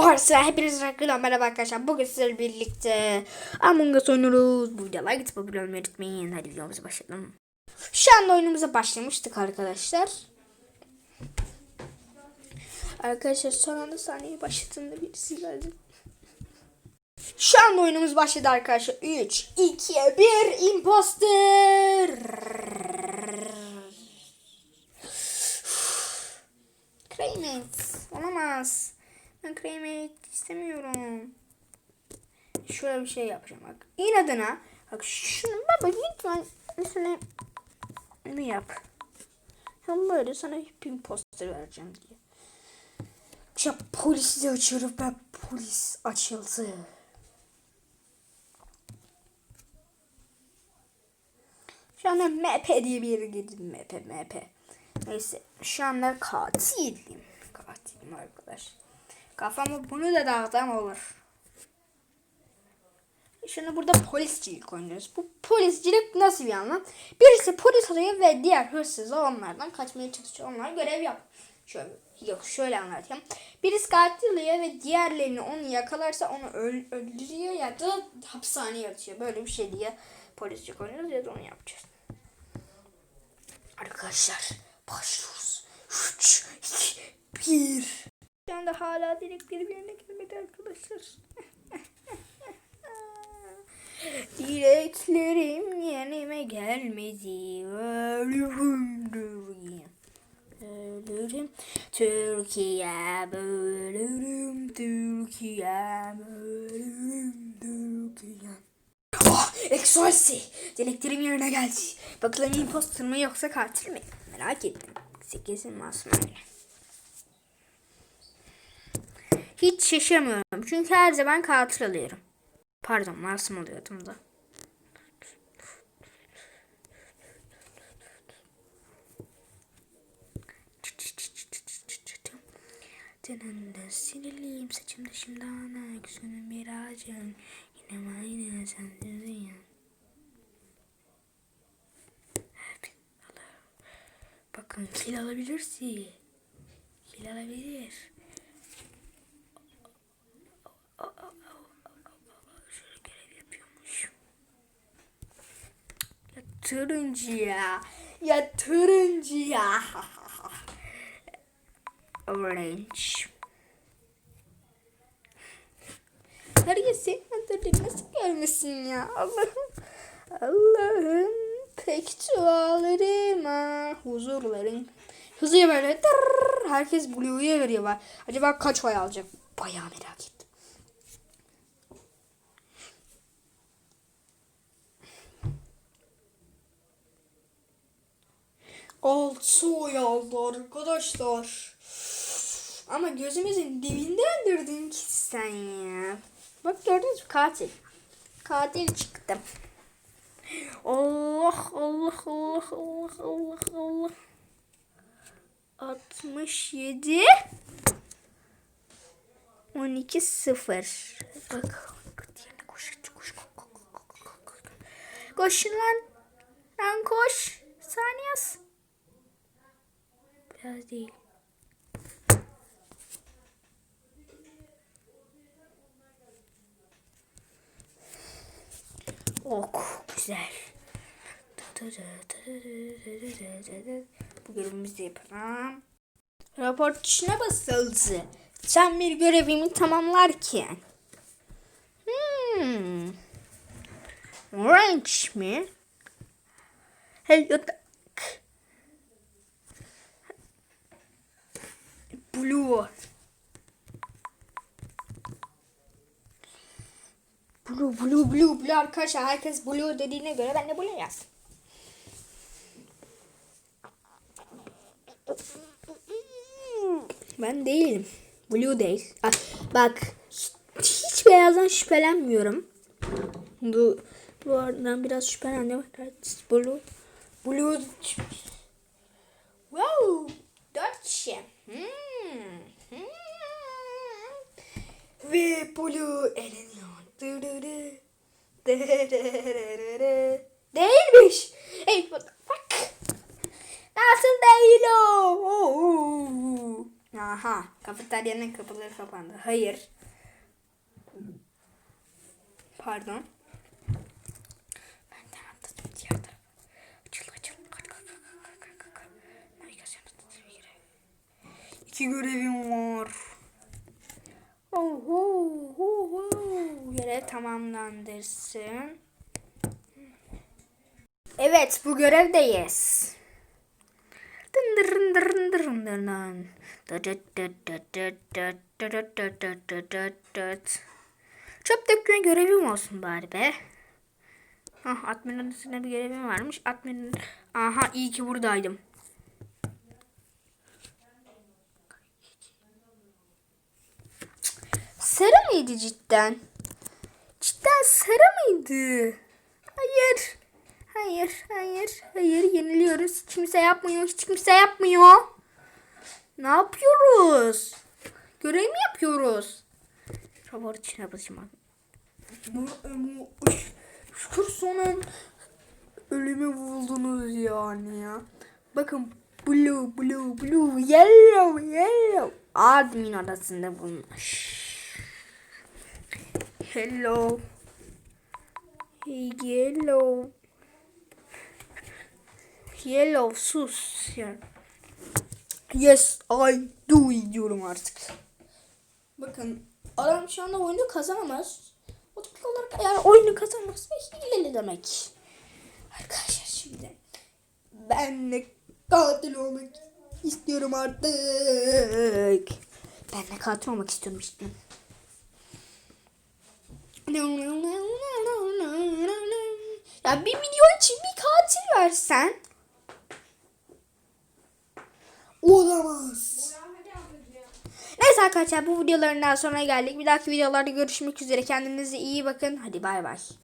Oha hepiniz hakkında merhaba arkadaşlar. Bugün sizlerle birlikte Among Us oynuyoruz. Bu videoya like atıp abone olmayı unutmayın. Hadi videomuza başlayalım. Şu anda oyunumuza başlamıştık arkadaşlar. Arkadaşlar son anda sahneyi başladığında birisi geldi. Şu anda oyunumuz başladı arkadaşlar. 3, 2, 1, imposter. Cremate. Olamaz. Ben cremate istemiyorum. Şöyle bir şey yapacağım bak. İnadına. Bak şunu baba lütfen mesela ne yap. Ben böyle sana bir poster vereceğim diye. Ya polisi de açıyorum ben polis açıldı. Şu anda MP diye bir yere girdim. MP, MP. Neyse şu anda katilim. Katilim arkadaş. Kafamı bunu da dağıtsam olur. Şimdi burada poliscilik oynuyoruz. Bu poliscilik nasıl bir anlam? Birisi polis oluyor ve diğer hırsız onlardan kaçmaya çalışıyor. Onlar görev yap. Şöyle, yok şöyle anlatayım. Birisi katil oluyor ve diğerlerini onu yakalarsa onu öl- öldürüyor ya da hapishaneye atıyor. Böyle bir şey diye poliscilik oynuyoruz ya da onu yapacağız. Arkadaşlar başlıyoruz. 3, 2, 1. Şu anda hala dileklerim yerine gelmedi arkadaşlar. Dileklerim yerime gelmedi. Ölürüm. Ölürüm Türkiye. Ölürüm Türkiye. Ölürüm Türkiye. Oh, Exorcy. Dileklerim yerine geldi. Bakalım imposter mı yoksa katil mi? Merak ettim. Sekizin masum öyle. Hiç şaşırmıyorum. Çünkü her zaman katil alıyorum. Pardon masum oluyordum da. Canımda sinirliyim saçımda şimdi ana bir ağacım Yine aynı sen düzüyen Bakın kil alabilirsin Kil alabilir Şöyle görev yapıyormuş Ya turuncu ya. Ya turuncu ya. Orange. Herkes senin adını nasıl görmesin ya? Allah'ım. Allah'ım. Pek dualarıma huzurların hızlıya böyle tırrrr, herkes Blue'ya veriyor. Acaba kaç oy alacak? Bayağı merak ettim. Altı oy aldı arkadaşlar. Ama gözümüzün dibinden durdun ki sen ya. Bak gördünüz mü katil. Katil çıktı. Allah Allah Allah Allah Allah Allah. 67 12 0. Bak. Koş koş koş koş. Koşun lan. Lan koş. Saniyas. Biraz değil. Ok güzel. Bu görevimizi yapalım. Rapor tuşuna basıldı. Sen bir görevimi tamamlarken. Hmm. Orange mi? Hello. Blue. Blue, blue, blue, blue arkadaşlar. Herkes blue dediğine göre ben de blue yazdım. Ben değilim. Blue değil. Ah, Bak hiç beyazdan şüphelenmiyorum. Bu, bu aradan biraz şüphelendim. Blue. Blue. Aha. Kafeteryanın kapıları kapandı. Hayır. Pardon. Benden atladım diğer tarafa. Açıl açıl. Kaç kaç kaç kaç kaç kaç. Navigasyon bir yere. İki görevim var. Oho, oho. Görev tamamlandırsın. Evet, bu görevdeyiz. Dındırın dırın dırın dırın. Çöp dökme görevim olsun bari be. Ah, Admiral'ın üstünde bir görevim varmış. Admiral... Aha iyi ki buradaydım. Sarı mıydı cidden? Cidden sarı mıydı? Hayır. Hayır, hayır, hayır. Yeniliyoruz. Kimse yapmıyor, hiç kimse yapmıyor. Ne yapıyoruz? Görev mi yapıyoruz? Favori içine basacağım. Şükür sonun ölümü buldunuz yani ya. Bakın blue, blue, blue, yellow, yellow. Admin adasında bulmuş. Hello. Yellow. Yellow sus yani. Yes I do diyorum artık. Bakın adam şu anda oyunu kazanamaz. Otomatik olarak eğer oyunu kazanmazsa hileli demek. Arkadaşlar şimdi ben de katil olmak istiyorum artık. Ben de katil olmak istiyorum işte. Ya bir milyon için bir katil versen. Olamaz. Neyse arkadaşlar bu videoların daha sonuna geldik. Bir dahaki videolarda görüşmek üzere. Kendinize iyi bakın. Hadi bay bay.